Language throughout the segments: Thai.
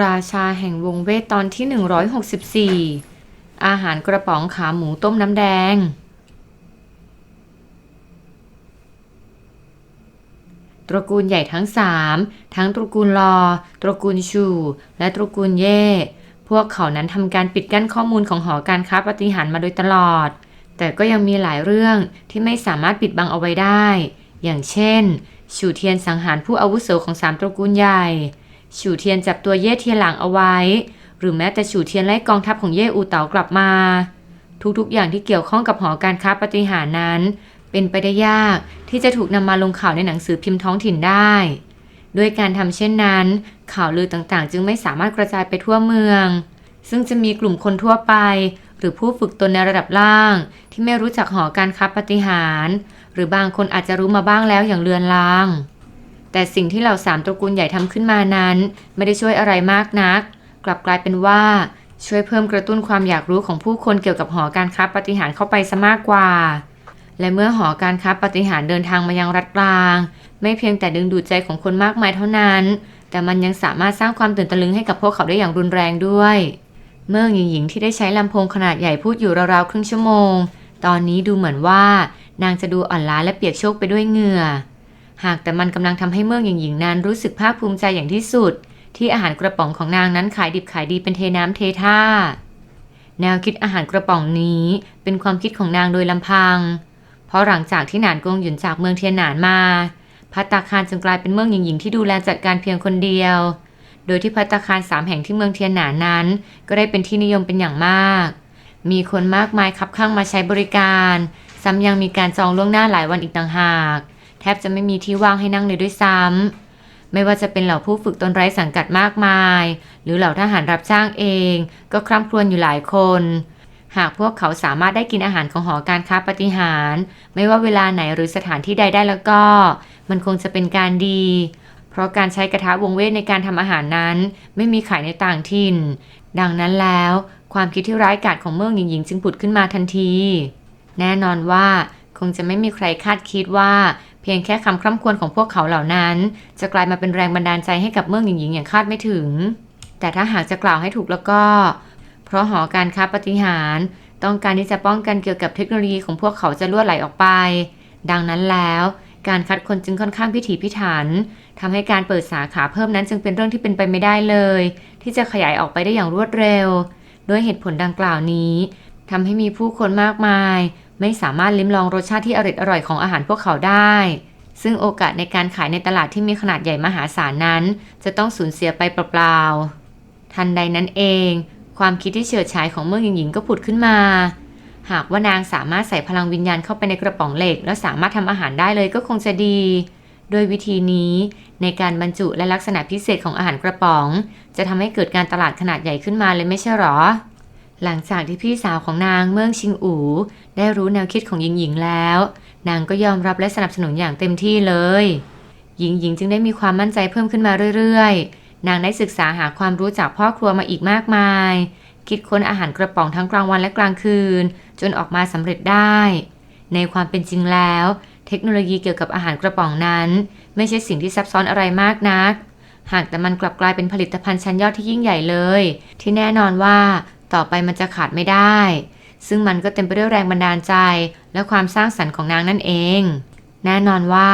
ราชาแห่งวงเวทตอนที่ 164 อาหารกระป๋องขาหมูต้มน้ำแดง ตระกูลใหญ่ทั้งสามทั้งตระกูลลอ ตระกูลชู และตระกูลเย่ พวกเขานั้นทำการปิดกั้นข้อมูลของหอการค้าปฏิหารมาโดยตลอด แต่ก็ยังมีหลายเรื่องที่ไม่สามารถปิดบังเอาไว้ได้ อย่างเช่น ชูเทียนสังหารผู้อาวุโสของสามตระกูลใหญ่ ฉูเทียนจับตัวเย่เทียนหลังเอาไว้ หรือแม้แต่ฉูเทียนไล่กองทัพของเย่อูเต๋ากลับมา ทุกๆอย่างที่เกี่ยวข้องกับหอการค้าปฏิหารนั้น เป็นไปได้ยากที่จะถูกนำมาลงข่าวในหนังสือพิมพ์ท้องถิ่นได้ด้วยการทำเช่นนั้น ข่าวลือต่างๆ จึงไม่สามารถกระจายไปทั่วเมือง ซึ่งจะมีกลุ่มคนทั่วไป หรือผู้ฝึกตนในระดับล่าง ที่ไม่รู้จักหอการค้าปฏิหาร หรือบางคนอาจจะรู้มาบ้างแล้วอย่างเลือนลาง แต่สิ่งที่เหล่าสามตระกูลใหญ่ทำขึ้นมานั้น ไม่ได้ช่วยอะไรมากนัก กลับกลายเป็นว่าช่วยเพิ่มกระตุ้นความอยากรู้ของผู้คนเกี่ยวกับหอการค้าปฏิหารเข้าไปซะมากกว่า และเมื่อหอการค้าปฏิหารเดินทางมายังรัฐกลาง ไม่เพียงแต่ดึงดูดใจของคนมากมายเท่านั้น แต่มันยังสามารถสร้างความตื่นตะลึงให้กับพวกเขาได้อย่างรุนแรงด้วย เมื่อหญิงหญิงที่ได้ใช้ลำโพงขนาดใหญ่พูดอยู่ราวๆครึ่งชั่วโมง ตอนนี้ดูเหมือนว่านางจะดูอ่อนล้าและเปียกโชกไปด้วยเหงื่อ หากแต่มันกำลังทำให้เมืองหญิงหญิงนั้นรู้สึกภาคภูมิใจอย่างที่สุด ที่อาหารกระป๋องของนางนั้นขายดิบขายดีเป็นเทน้ำเทท่า แนวคิดอาหารกระป๋องนี้เป็นความคิดของนางโดยลำพัง เพราะหลังจากที่หนานกงหยุนจากเมืองเทียนหนานมาพัตตาคารจึงกลายเป็นเมืองหญิงหญิงที่ดูแลจัดการเพียงคนเดียว โดยที่พัตตาคารสามแห่งที่เมืองเทียนหนานนั้น ก็ได้เป็นที่นิยมเป็นอย่างมาก มีคนมากมายขับข้างมาใช้บริการ ซ้ำยังมีการจองล่วงหน้าหลายวันอีกต่างหาก แทบจะไม่มีที่ว่างให้นั่งเลยด้วยซ้ำไม่ว่าจะเป็นเหล่าผู้ฝึกตนไร้สังกัดมากมาย หรือเหล่าทหารรับจ้างเอง ก็คร่ำครวญอยู่หลายคน หากพวกเขาสามารถได้กินอาหารของหอการค้าปฏิหารไม่ว่าเวลาไหนหรือสถานที่ใดได้แล้วก็ มันคงจะเป็นการดี เพราะการใช้กระทะวงเวทในการทำอาหารนั้น ไม่มีขายในต่างถิ่น ดังนั้นแล้วความคิดที่ร้ายกาจของเมืองหญิงหญิงจึงผุดขึ้นมาทันที แน่นอนว่าคงจะไม่มีใครคาดคิดว่า เพียงแค่คำคร่ำควรของพวกเขาเหล่านั้น จะกลายมาเป็นแรงบันดาลใจให้กับเมืองหญิงหญิงอย่างคาดไม่ถึง แต่ถ้าหากจะกล่าวให้ถูกแล้วก็ เพราะหอการค้าปฏิหารต้องการที่จะป้องกันเกี่ยวกับเทคโนโลยีของพวกเขาจะล่วไหลออกไป ดังนั้นแล้วการคัดคนจึงค่อนข้างพิถีพิถันทำให้การเปิดสาขาเพิ่มนั้นจึงเป็นเรื่องที่เป็นไปไม่ได้เลย ที่จะขยายออกไปได้อย่างรวดเร็ว ด้วยเหตุผลดังกล่าวนี้ทำให้มีผู้คนมากมาย ไม่สามารถลิ้มลองรสชาติที่อร่อยอร่อยของอาหารพวกเขาได้ ซึ่งโอกาสในการขายในตลาดที่มีขนาดใหญ่มหาศาลนั้น จะต้องสูญเสียไปเปล่าๆ ทันใดนั้นเอง ความคิดที่เฉิดฉายของเมืองหญิงหญิงก็ผุดขึ้นมา หากว่านางสามารถใส่พลังวิญญาณเข้าไปในกระป๋องเหล็ก แล้วสามารถทำอาหารได้เลยก็คงจะดีโดยวิธีนี้ในการบรรจุและลักษณะพิเศษของอาหารกระป๋อง จะทำให้เกิดการตลาดขนาดใหญ่ขึ้นมาเลยไม่ใช่หรอ หลังจากที่พี่สาวของนางเมืองชิงอูได้รู้แนวคิดของหญิงหญิงแล้ว นางก็ยอมรับและสนับสนุนอย่างเต็มที่เลย หญิงหญิงจึงได้มีความมั่นใจเพิ่มขึ้นมาเรื่อยๆ นางได้ศึกษาหาความรู้จากพ่อครัวมาอีกมากมาย คิดค้นอาหารกระป๋องทั้งกลางวันและกลางคืน จนออกมาสำเร็จได้ ในความเป็นจริงแล้ว เทคโนโลยีเกี่ยวกับอาหารกระป๋องนั้น ไม่ใช่สิ่งที่ซับซ้อนอะไรมากนักหากแต่มันกลับกลายเป็นผลิตภัณฑ์ชั้นยอดที่ยิ่งใหญ่เลย ที่แน่นอนว่า ต่อไปมันจะขาดไม่ได้ ซึ่งมันก็เต็มไปด้วยแรงบันดาลใจ และความสร้างสรรค์ของนางนั่นเอง แน่นอนว่า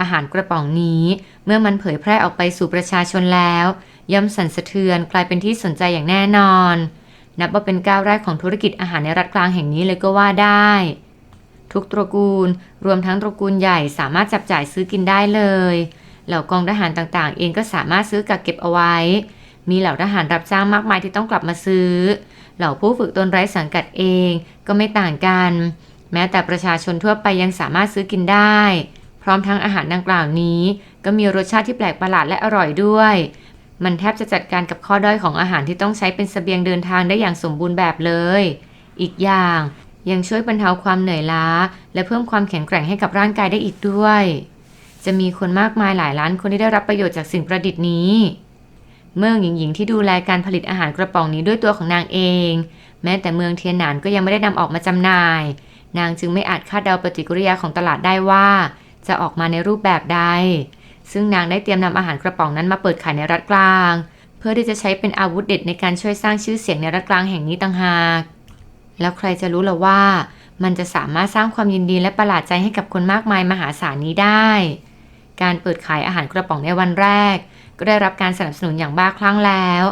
อาหารกระป๋องนี้เมื่อมันเผยแพร่ออกไปสู่ประชาชนแล้ว ย่อมสั่นสะเทือนกลายเป็นที่สนใจอย่างแน่นอน นับว่าเป็นก้าวแรกของธุรกิจอาหารในรัฐกลางแห่งนี้เลยก็ว่าได้ ทุกตระกูลรวมทั้งตระกูลใหญ่สามารถจับจ่ายซื้อกินได้เลย เหล่ากองทหารต่างๆ เองก็สามารถซื้อกักเก็บเอาไว้ มีเหล่าทหารรับจ้างมากมายที่ต้องกลับมาซื้อ เหล่าผู้ฝึกตนไร้สังกัดเองก็ไม่ต่างกัน แม้แต่ประชาชนทั่วไปยังสามารถซื้อกินได้ พร้อมทั้งอาหารดังกล่าวนี้ ก็มีรสชาติที่แปลกประหลาดและอร่อยด้วย มันแทบจะจัดการกับข้อด้อยของอาหารที่ต้องใช้เป็นเสบียงเดินทางได้อย่างสมบูรณ์แบบเลย อีกอย่างยังช่วยบรรเทาความเหนื่อยล้า และเพิ่มความแข็งแกร่งให้กับร่างกายได้อีกด้วย จะมีคนมากมายหลายล้านคนที่ได้รับประโยชน์จากสิ่งประดิษฐ์นี้ เมืองหญิงหญิงที่ดูแลการผลิตอาหารกระป๋องนี้ด้วยตัวของนางเอง แม้แต่เมืองเทียนหนานก็ยังไม่ได้นำออกมาจำหน่าย นางจึงไม่อาจคาดเดาปฏิกิริยาของตลาดได้ว่า จะออกมาในรูปแบบใด ซึ่งนางได้เตรียมนำอาหารกระป๋องนั้นมาเปิดขายในรัฐกลางเเพื่อที่จะใช้เป็นอาวุธเด็ดในการช่วยสร้างชื่อเสียงในรัฐกลางแห่งนี้ต่างหาก แล้วใครจะรู้ล่ะว่า มันจะสามารถสร้างความยินดีและประหลาดใจให้กับคนมากมายมหาศาลนี้ได้ การเปิดขายอาหารกระป๋องในวันแรก ก็ได้รับการสนับสนุนอย่างบ้าคลั่งแล้ว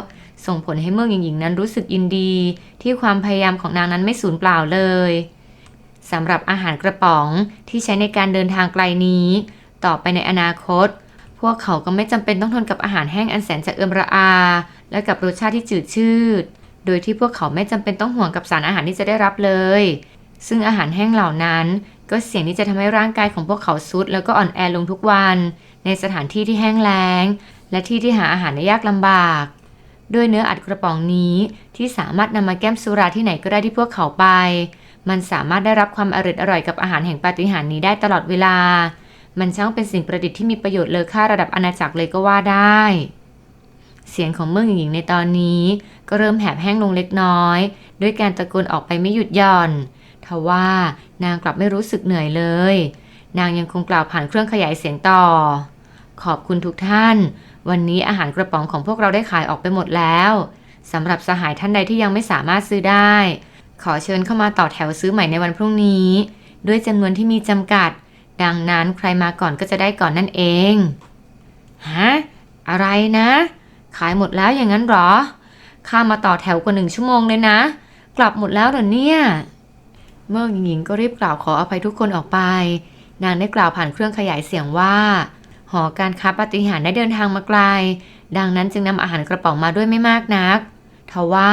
ส่งผลให้เมืองหญิงๆนั้นรู้สึกยินดี ที่ความพยายามของนางนั้นไม่สูญเปล่าเลยสำหรับอาหารกระป๋องที่ใช้ในการเดินทางไกลนี้ ต่อไปในอนาคต พวกเขาก็ไม่จำเป็นต้องทนกับอาหารแห้งอันแสนจะเอือมระอา และกับรสชาติที่จืดชืด โดยที่พวกเขาไม่จำเป็นต้องห่วงกับสารอาหารที่จะได้รับเลย ซึ่งอาหารแห้งเหล่านั้น ก็เสี่ยงที่จะทำให้ร่างกายของพวกเขาซุดแล้วก็อ่อนแอลงทุกวัน ในสถานที่ที่แห้งแล้ง และที่ที่หาอาหารได้ยากลำบาก ด้วยเนื้ออัดกระป๋องนี้ที่สามารถนำมาแก้มสุราที่ไหนก็ได้ที่พวกเขาไป มันสามารถได้รับความอร่อยอร่อยกับอาหารแห่งปาฏิหาริย์นี้ได้ตลอดเวลา มันช่างเป็นสิ่งประดิษฐ์ที่มีประโยชน์เลอค่าระดับอาณาจักรเลยก็ว่าได้ เสียงของเมืองหญิงในตอนนี้ ก็เริ่มแหบแห้งลงเล็กน้อย ด้วยการตะโกนออกไปไม่หยุดหย่อนทว่านางกลับไม่รู้สึกเหนื่อยเลย นางยังคงกล่าวผ่านเครื่องขยายเสียงต่อ ขอบคุณทุกท่าน วันนี้อาหารกระป๋องของพวกเราได้ขายออกไปหมดแล้วสำหรับสหายท่านใดที่ยังไม่สามารถซื้อได้ ขอเชิญเข้ามาต่อแถวซื้อใหม่ในวันพรุ่งนี้ ด้วยจำนวนที่มีจำกัด ดังนั้นใครมาก่อนก็จะได้ก่อนนั่นเองฮะอะไรนะ ขายหมดแล้วอย่างนั้นหรอข้ามาต่อแถวกว่าหนึ่งชั่วโมงเลยนะ กลับหมดแล้วเหรอเนี่ยเมื่อหญิงก็รีบกล่าวขออภัยทุกคนออกไป นางได้กล่าวผ่านเครื่องขยายเสียงว่า หอการค้าปฏิหารได้เดินทางมาไกล ดังนั้นจึงนำอาหารกระป๋องมาด้วยไม่มากนักทว่า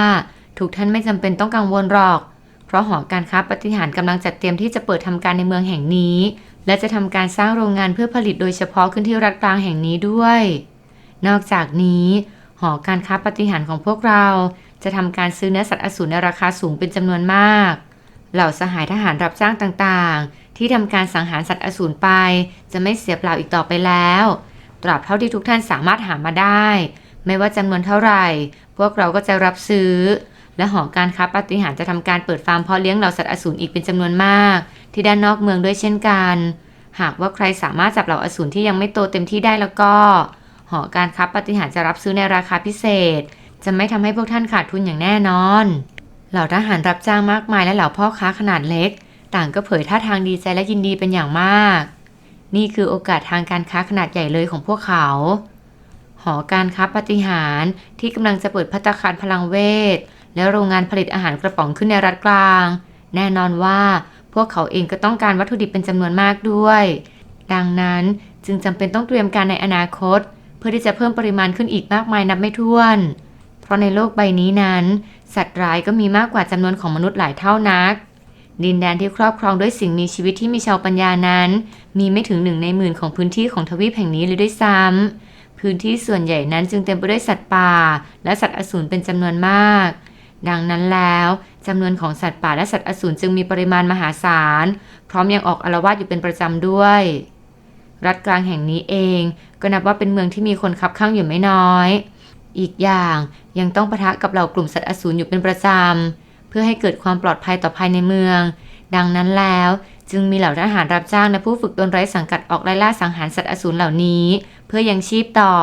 ทุกท่านไม่จำเป็นต้องกังวลหรอก เพราะหอการค้าปฏิหารกำลังจัดเตรียมที่จะเปิดทำการในเมืองแห่งนี้ และจะทำการสร้างโรงงานเพื่อผลิตโดยเฉพาะขึ้นที่รัฐกลางแห่งนี้ด้วย นอกจากนี้ หอการค้าปฏิหารของพวกเราจะทำการซื้อเนื้อสัตว์อสูรในราคาสูงเป็นจำนวนมาก เหล่าสหายทหารรับจ้างต่างๆ ที่ทำการสังหารสัตว์อสูรไป จะไม่เสียเปล่าอีกต่อไปแล้ว ตราบเท่าที่ทุกท่านสามารถหามาได้ ไม่ว่าจำนวนเท่าไหร่ พวกเราก็จะรับซื้อ และหอการค้าปฏิหารจะทำการเปิดฟาร์มเพาะเลี้ยงเหล่าสัตว์อสูรอีกเป็นจำนวนมาก ที่ด้านนอกเมืองด้วยเช่นกัน หากว่าใครสามารถจับเหล่าอสูรที่ยังไม่โตเต็มที่ได้แล้วก็ หอการค้าปฏิหารจะรับซื้อในราคาพิเศษ จะไม่ทำให้พวกท่านขาดทุนอย่างแน่นอน เหล่าทหารรับจ้างมากมายและเหล่าพ่อค้าขนาดเล็ก ต่างก็เผยท่าทางดีใจและยินดีเป็นอย่างมาก นี่คือโอกาสทางการค้าขนาดใหญ่เลยของพวกเขา หอการค้าปฏิหารที่กำลังจะเปิดพัตตาคารพลังเวท และโรงงานผลิตอาหารกระป๋องขึ้นในรัฐกลาง แน่นอนว่าพวกเขาเองก็ต้องการวัตถุดิบเป็นจำนวนมากด้วย ดังนั้นจึงจำเป็นต้องเตรียมการในอนาคต เพื่อที่จะเพิ่มปริมาณขึ้นอีกมากมายนับไม่ถ้วน เพราะในโลกใบนี้นั้น สัตว์ร้ายก็มีมากกว่าจำนวนของมนุษย์หลายเท่านัก ดินแดนที่ครอบครองด้วยสิ่งมีชีวิตที่มีชาวปัญญานั้น มีไม่ถึงหนึ่งในหมื่นของพื้นที่ของทวีปแห่งนี้เลยด้วยซ้ำพื้นที่ส่วนใหญ่นั้นจึงเต็มไปด้วยสัตว์ป่า และสัตว์อสูรเป็นจำนวนมาก ดังนั้นแล้วจำนวนของสัตว์ป่าและสัตว์อสูรจึงมีปริมาณมหาศาล พร้อมยังออกอาละวาดอยู่เป็นประจำด้วย รัฐกลางแห่งนี้เองก็นับว่าเป็นเมืองที่มีคนคับข้างอยู่ไม่น้อย อีกอย่างยังต้องปะทะกับเหล่ากลุ่มสัตว์อสูรอยู่เป็นประจำ พื่อให้เกิดความปลอดภัยต่อภายในเมือง ดังนั้นแล้วจึงมีเหล่าทหารรับจ้างและผู้ฝึกตนไร้สังกัดออกไล่ล่าสังหารสัตว์อสูรเหล่านี้ เพื่อยังชีพต่อ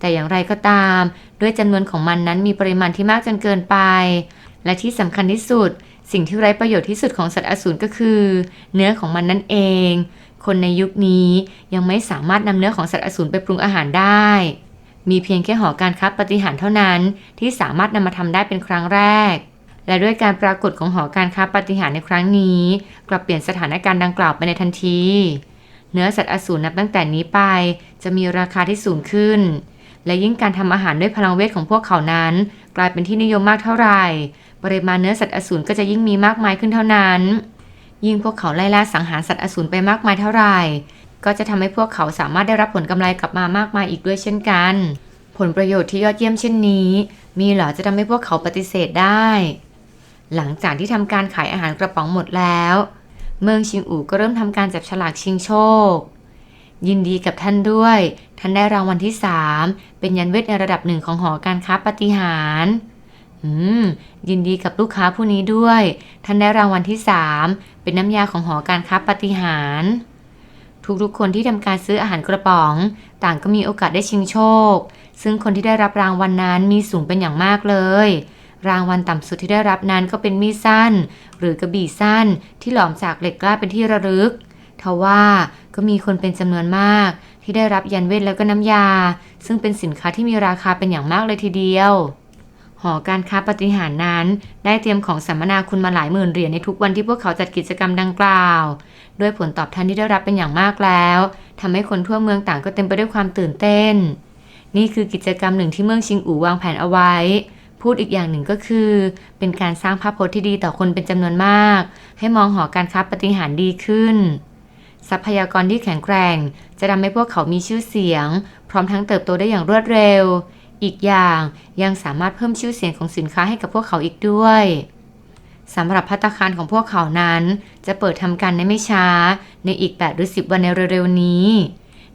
แต่อย่างไรก็ตาม ด้วยจำนวนของมันนั้นมีปริมาณที่มากจนเกินไป และที่สำคัญที่สุด สิ่งที่ไร้ประโยชน์ที่สุดของสัตว์อสูรก็คือ เนื้อของมันนั่นเอง คนในยุคนี้ยังไม่สามารถนำเนื้อของสัตว์อสูรไปปรุงอาหารได้ มีเพียงแค่หอการค้าปฏิหารเท่านั้น ที่สามารถนำมาทำได้เป็นครั้งแรก และด้วยการปรากฏของหอการค้าปฏิหารในครั้งนี้ กลับเปลี่ยนสถานการณ์ดังกล่าวไปในทันที เนื้อสัตว์อสูรนับตั้งแต่นี้ไป จะมีราคาที่สูงขึ้น และยิ่งการทำอาหารด้วยพลังเวทของพวกเขานั้น กลายเป็นที่นิยมมากเท่าไหร่ ปริมาณเนื้อสัตว์อสูรก็จะยิ่งมีมากมายขึ้นเท่านั้น ยิ่งพวกเขาไล่ล่าสังหารสัตว์อสูรไปมากมายเท่าไหร่ ก็จะทำให้พวกเขาสามารถได้รับผลกำไรกลับมามากมายอีกด้วยเช่นกัน ผลประโยชน์ที่ยอดเยี่ยมเช่นนี้ มีเหรอจะทำให้พวกเขาปฏิเสธได้ หลังจากที่ทำการขายอาหารกระป๋องหมดแล้ว เมืองชิงอู่ก็เริ่มทำการจับฉลากชิงโชค ยินดีกับท่านด้วย ท่านได้รางวัลที่ 3 เป็นยันเวทในระดับหนึ่งของหอการค้าปฏิหารย์อืม ยินดีกับลูกค้าผู้นี้ด้วย ท่านได้รางวัลที่ 3 เป็นน้ำยาของหอการค้าปฏิหารททุกๆคนที่ทำการซื้ออาหารกระป๋อง ต่างก็มีโอกาสได้ชิงโชค ซึ่งคนที่ได้รับรางวัลนนั้นมีสูงเป็นอย่างมากเลย รางวัลต่ำสุดที่ได้รับนั้นก็เป็นมีดสั้น หรือกระบี่สั้นที่หลอมจากเหล็กกล้าเป็นที่ระลึกทว่าก็มีคนเป็นจำนวนมาก ที่ได้รับยันเวทแล้วก็น้ำยา ซึ่งเป็นสินค้าที่มีราคาเป็นอย่างมากเลยทีเดียว หอการค้าปฏิหารนั้น ได้เตรียมของสัมมนาคุณมาหลายหมื่นเหรียญในทุกวันที่พวกเขาจัดกิจกรรมดังกล่าว ด้วยผลตอบแทนที่ได้รับเป็นอย่างมากแล้วทำให้คนทั่วเมืองต่างก็เต็มไปด้วยความตื่นเต้น นี่คือกิจกรรมหนึ่งที่เมืองชิงอู่วางแผนเอาไว้ พูดอีกอย่างหนึ่งก็คือ เป็นการสร้างภาพพจน์ที่ดีต่อคนเป็นจำนวนมาก ให้มองหอการค้าปฏิหารดีขึ้น ทรัพยากรที่แข็งแกร่ง จะทำให้พวกเขามีชื่อเสียง พร้อมทั้งเติบโตได้อย่างรวดเร็ว อีกอย่างยังสามารถเพิ่มชื่อเสียงของสินค้าให้กับพวกเขาอีกด้วยสำหรับพัตตาคารของพวกเขานั้น จะเปิดทำการในไม่ช้า ในอีก 8 หรือ 10 วันในเร็วๆนี้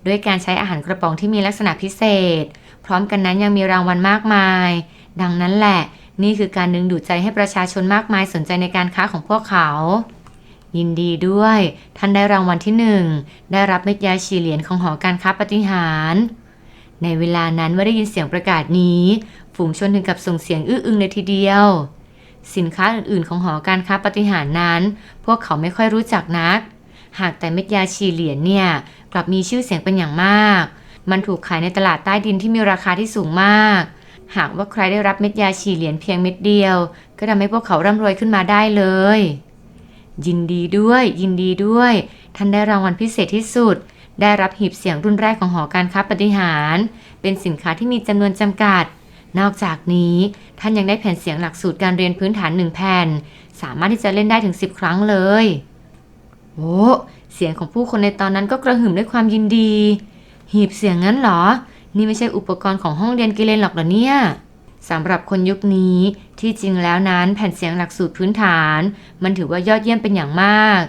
ด้วยการใช้อาหารกระป๋องที่มีลักษณะพิเศษ พร้อมกันนั้นยังมีรางวัลมากมาย ดังนั้นแหละ นี่คือการดึงดูดใจให้ประชาชนมากมายสนใจในการค้าของพวกเขา ยินดีด้วย ท่านได้รางวัลที่หนึ่งได้รับเม็ดยาฉีเหรียญของหอการค้าปฏิหาร ในเวลานั้นเมื่อได้ยินเสียงประกาศนี้ ฝูงชนถึงกับส่งเสียงอื้ออึงเลยทีเดียว สินค้าอื่นๆ ของหอการค้าปฏิหารนั้น พวกเขาไม่ค่อยรู้จักนัก หากแต่เม็ดยาฉีเหรียญเนี่ยกลับมีชื่อเสียงเป็นอย่างมาก มันถูกขายในตลาดใต้ดินที่มีราคาที่สูงมาก หากว่าใครได้รับเม็ดยาฉีเหรียญเพียงเม็ดเดียว ก็ทำให้พวกเขาร่ำรวยขึ้นมาได้เลย ยินดีด้วย ยินดีด้วย ท่านได้รางวัลพิเศษที่สุด ได้รับหีบเสียงรุ่นแรกของหอการค้าปฏิหาร เป็นสินค้าที่มีจำนวนจำกัด นอกจากนี้ท่านยังได้แผ่นเสียงหลักสูตรการเรียนพื้นฐานหนึ่งแผ่น สามารถที่จะเล่นได้ถึง 10 ครั้งเลยโอ้เสียงของผู้คนในตอนนั้นก็กระหึ่มด้วยความยินดี หีบเสียงงั้นเหรอ นี่ไม่ใช่อุปกรณ์ของห้องเรียนกิเลนหรอกเหรอเนี่ยสำหรับคนยุคนี้ที่จริงแล้วนั้นแผ่นเสียงหลักสูตรพื้นฐาน มันถือว่ายอดเยี่ยมเป็นอย่างมาก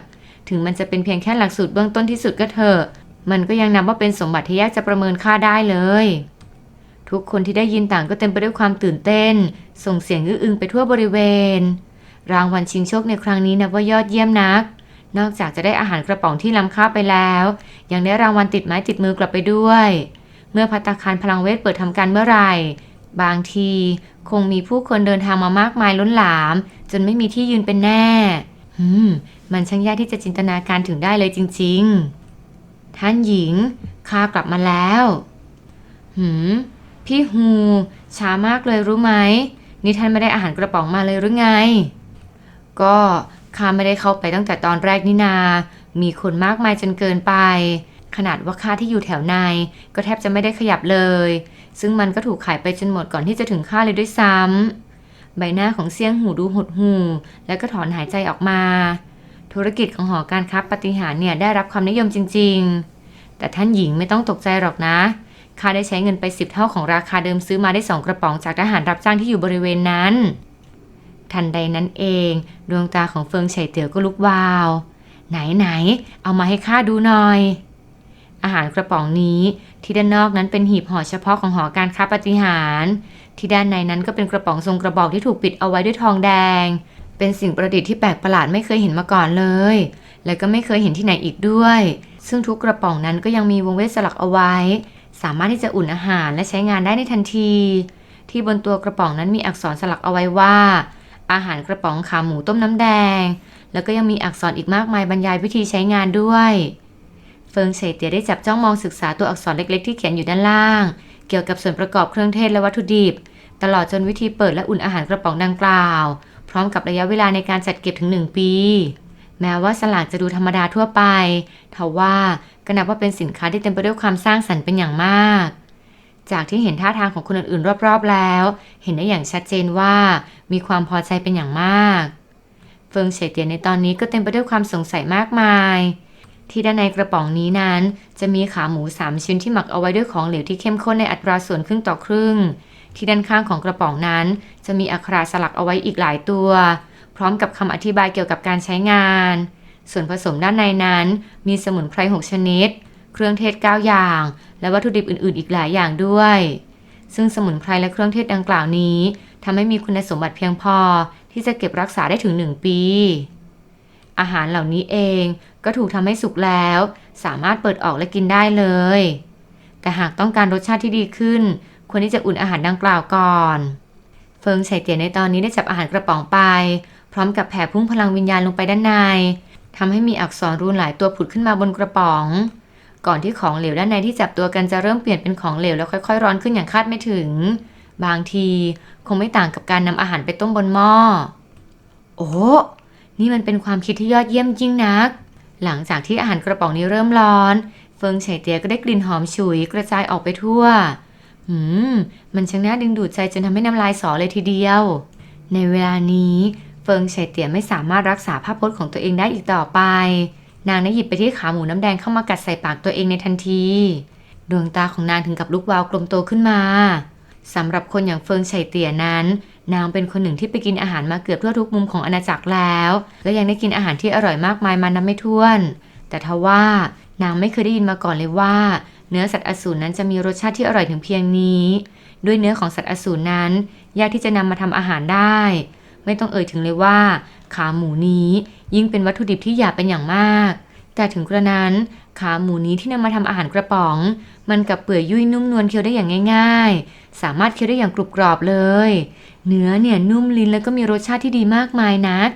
ถึงมันจะเป็นเพียงแค่หลักสูตรเบื้องต้นที่สุดก็เถอะ มันก็ยังนับว่าเป็นสมบัติที่ยากจะประเมินค่าได้เลย ทุกคนที่ได้ยินต่างก็เต็มไปด้วยความตื่นเต้น ส่งเสียงอื้ออึงไปทั่วบริเวณ รางวัลชิงโชคในครั้งนี้นับว่ายอดเยี่ยมนัก นอกจากจะได้อาหารกระป๋องที่ล้ำค่าไปแล้ว ยังได้รางวัลติดไม้ติดมือกลับไปด้วย เมื่อพัตาคารพลังเวทเปิดทำการเมื่อไหร่ บางทีคงมีผู้คนเดินทางมามากมายล้นหลาม จนไม่มีที่ยืนเป็นแน่หืมมันช่างยากที่จะจินตนาการถึงได้เลยจริง ๆ ท่านหญิงข้ากลับมาแล้วหืมพี่ฮูช้ามากเลยรู้ไหม นี่ท่านไม่ได้อาหารกระป๋องมาเลยหรือไง ก็ข้าไม่ได้เข้าไปตั้งแต่ตอนแรกนี่นา มีคนมากมายจนเกินไป ขนาดว่าข้าที่อยู่แถวใน ก็แทบจะไม่ได้ขยับเลย ซึ่งมันก็ถูกขายไปจนหมดก่อนที่จะถึงข้าเลยด้วยซ้ำใบหน้าของเซียงหูดูหดหูแล้วก็ถอนหายใจออกมา ธุรกิจของหอการค้าปฏิหารเนี่ยได้รับความนิยมจริง ๆ แต่ท่านหญิงไม่ต้องตกใจหรอกนะข้าได้ใช้เงินไปสิบเท่าของราคาเดิมซื้อมาได้สองกระป๋องจากทหารรับจ้างที่อยู่บริเวณนั้น ทันใดนั้นเอง ดวงตาของเฟิงไฉเตี๋ยวก็ลุกวาว ไหนไหนๆเอามาให้ข้าดูหน่อย อาหารกระป๋องนี้ ที่ด้านนอกนั้นเป็นหีบห่อเฉพาะของหอการค้าปฏิหารที่ด้านในนั้นก็เป็นกระป๋องทรงกระบอกที่ถูกปิดเอาไว้ด้วยทองแดง เป็นสิ่งประดิษฐ์ที่แปลกประหลาดไม่เคยเห็นมาก่อนเลย และก็ไม่เคยเห็นที่ไหนอีกด้วย ซึ่งทุกกระป๋องนั้นก็ยังมีวงเวทสลักเอาไว้ สามารถที่จะอุ่นอาหารและใช้งานได้ในทันที ที่บนตัวกระป๋องนั้นมีอักษรสลักเอาไว้ว่า อาหารกระป๋องขาหมูต้มน้ำแดง แล้วก็ยังมีอักษรอีกมากมายบรรยายวิธีใช้งานด้วย เฟิงเฉยเตียได้จับจ้องมองศึกษาตัวอักษรเล็กๆที่เขียนอยู่ด้านล่าง เกี่ยวกับส่วนประกอบเครื่องเทศและวัตถุดิบ ตลอดจนวิธีเปิดและอุ่นอาหารกระป๋องดังกล่าว พร้อมกับระยะเวลาในการจัดเก็บถึง 1 ปี แม้ว่าสลากจะดูธรรมดาทั่วไปทว่าก็นับว่าเป็นสินค้าที่เต็มไปด้วยความสร้างสรรค์เป็นอย่างมากจากที่เห็นท่าทางของคนอื่นๆ รอบๆ แล้ว เห็นได้อย่างชัดเจนว่ามีความพอใจเป็นอย่างมาก เฟิงเฉยเตียนในตอนนี้ก็เต็มไปด้วยความสงสัยมากมาย ที่ด้านในกระป๋องนี้นั้น จะมีขาหมูสามชิ้นที่หมักเอาไว้ด้วยของเหลวที่เข้มข้นในอัตราส่วนครึ่งต่อครึ่ง ที่ด้านข้างของกระป๋องนั้น จะมีอักขระสลักเอาไว้อีกหลายตัว พร้อมกับคำอธิบายเกี่ยวกับการใช้งาน ส่วนผสมด้านในนั้น มีสมุนไพร6ชนิด เครื่องเทศ 9 อย่าง และวัตถุดิบอื่น ๆ อีกหลายอย่างด้วย ซึ่งสมุนไพรและเครื่องเทศดังกล่าวนี้ทำให้มีคุณสมบัติเพียงพอที่จะเก็บรักษาได้ถึง 1 ปีอาหารเหล่านี้เอง ก็ถูกทำให้สุกแล้ว สามารถเปิดออกและกินได้เลย แต่หากต้องการรสชาติที่ดีขึ้น ควรที่จะอุ่นอาหารดังกล่าวก่อน เฟิงไฉเตี๋ยในตอนนี้ได้จับอาหารกระป๋องไป พร้อมกับแผ่พุ่งพลังวิญญาณลงไปด้านในทำให้มีอักษรรูนหลายตัวผุดขึ้นมาบนกระป๋อง ก่อนที่ของเหลวด้านในที่จับตัวกันจะเริ่มเปลี่ยนเป็นของเหลวแล้วค่อย ๆ ร้อนขึ้นอย่างคาดไม่ถึง บางทีคงไม่ต่างกับการนำอาหารไปต้มบนหม้อ โอ้ นี่มันเป็นความคิดที่ยอดเยี่ยมจริงนัก หลังจากที่อาหารกระป๋องนี้เริ่มร้อน เฟิงไฉเตียก็ได้กลิ่นหอมฉุยกระจายออกไปทั่ว หืม มันช่างน่าดึงดูดใจจนทำให้น้ำลายสอเลยทีเดียว ในเวลานี้เฟิงไฉเตียไม่สามารถรักษาภาพพจน์ของตัวเองได้อีกต่อไป นางได้หยิบไปที่ขาหมูน้ำแดงเข้ามากัดใส่ปากตัวเองในทันที ดวงตาของนางถึงกับลุกวาวกลมโตขึ้นมาสำหรับคนอย่างเฟิงไฉเตียนั้น นางเป็นคนหนึ่งที่ไปกินอาหารมาเกือบทั่วทุกมุมของอาณาจักรแล้ว และยังได้กินอาหารที่อร่อยมากมายมานับไม่ถ้วน แต่ทว่านางไม่เคยได้ยินมาก่อนเลยว่า เนื้อสัตว์อสูรนั้นจะมีรสชาติที่อร่อยถึงเพียงนี้ ด้วยเนื้อของสัตว์อสูรนั้น ยากที่จะนำมาทำอาหารได้ ไม่ต้องเอ่ยถึงเลยว่า ขาหมูนี้ยิ่งเป็นวัตถุดิบที่หยาบเป็นอย่างมาก แต่ถึงกระนั้น ขาหมูนี้ที่นำมาทำอาหารกระป๋อง มันกับเปื่อยยุ่ยนุ่มนวลเคี้ยวได้อย่างง่าย ๆ สามารถเคี้ยวได้อย่างกรุบกรอบเลย เนื้อเนี่ยนุ่มลิ้นแล้วก็มีรสชาติที่ดีมากมายนัก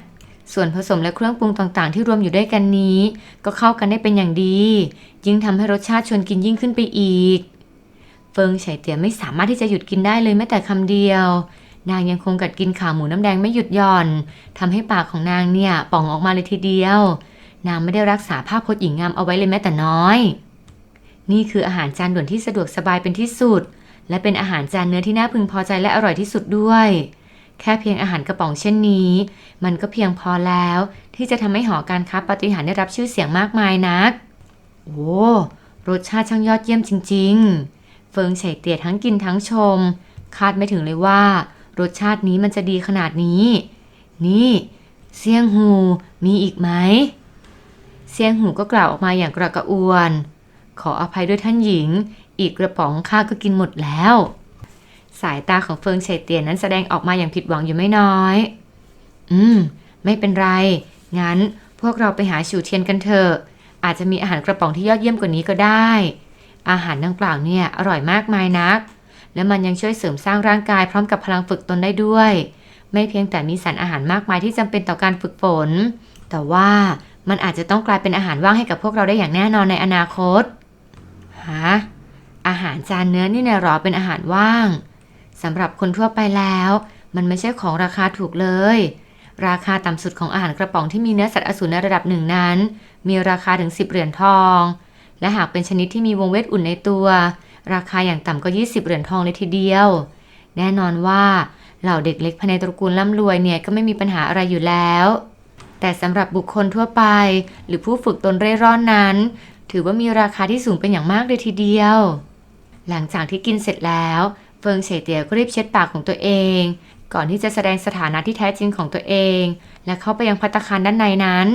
ส่วนผสมและเครื่องปรุงต่างๆ ที่รวมอยู่ด้วยกันนี้ ก็เข้ากันได้เป็นอย่างดี ยิ่งทำให้รสชาติชวนกินยิ่งขึ้นไปอีก เฟิงไฉเตี๋ยไม่สามารถที่จะหยุดกินได้เลยแม้แต่คำเดียวนางยังคงกัดกินขาหมูน้ำแดงไม่หยุดหย่อนทำให้ปากของนางเนี่ยป่องออกมาเลยทีเดียว นางไม่ได้รักษาภาพพจน์หญิงงามเอาไว้เลยแม้แต่น้อย นี่คืออาหารจานด่วนที่สะดวกสบายเป็นที่สุด และเป็นอาหารจานเนื้อที่น่าพึงพอใจและอร่อยที่สุดด้วย แค่เพียงอาหารกระป๋องเช่นนี้ มันก็เพียงพอแล้ว ที่จะทำให้หอการค้าปฏิหารได้รับชื่อเสียงมากมายนัก โอ้รสชาติช่างยอดเยี่ยมจริง ๆ เฟิงไฉยเตี๋ยทั้งกินทั้งชม คาดไม่ถึงเลยว่า รสชาตินี้มันจะดีขนาดนี้ นี่เซียงหูมีอีกไหม เซียงหูก็กล่าวออกมาอย่างกระกระอวน ขออภัยด้วยท่านหญิง อีกกระป๋องข้าก็กินหมดแล้ว สายตาของเฟิงเฉยเตียนนั้นแสดงออกมาอย่างผิดหวังอยู่ไม่น้อย อืม ไม่เป็นไร งั้นพวกเราไปหาฉูเทียนกันเถอะ อาจจะมีอาหารกระป๋องที่ยอดเยี่ยมกว่านี้ก็ได้ อาหารดังกล่าวเนี่ยอร่อยมากมายนัก และมันยังช่วยเสริมสร้างร่างกายพร้อมกับพลังฝึกตนได้ด้วย ไม่เพียงแต่มีสารอาหารมากมายที่จำเป็นต่อการฝึกฝน แต่ว่า มันอาจจะต้องกลายเป็นอาหารว่างให้กับพวกเราได้อย่างแน่นอนในอนาคตฮะอาหารจานเนื้อนี่เนี่ยหรอเป็นอาหารว่างสำหรับคนทั่วไปแล้ว มันไม่ใช่ของราคาถูกเลย ราคาต่ำสุดของอาหารกระป๋องที่มีเนื้อสัตว์อสูรในระดับหนึ่งนั้น มีราคาถึง 10 เหรียญทอง และหากเป็นชนิดที่มีวงเวทอุ่นในตัว ราคาอย่างต่ำก็ 20 เหรียญทองเลยทีเดียว แน่นอนว่าเหล่าเด็กเล็กภายในตระกูลร่ำรวยเนี่ยก็ไม่มีปัญหาอะไรอยู่แล้ว แต่สำหรับบุคคลทั่วไป หรือผู้ฝึกตนเร่ร่อนนั้น ถือว่ามีราคาที่สูงเป็นอย่างมากเลยทีเดียว หลังจากที่กินเสร็จแล้ว เฟิงเฉยเตียก็รีบเช็ดปากของตัวเอง ก่อนที่จะแสดงสถานะที่แท้จริงของตัวเอง และเข้าไปยังพัตคารด้านในนั้น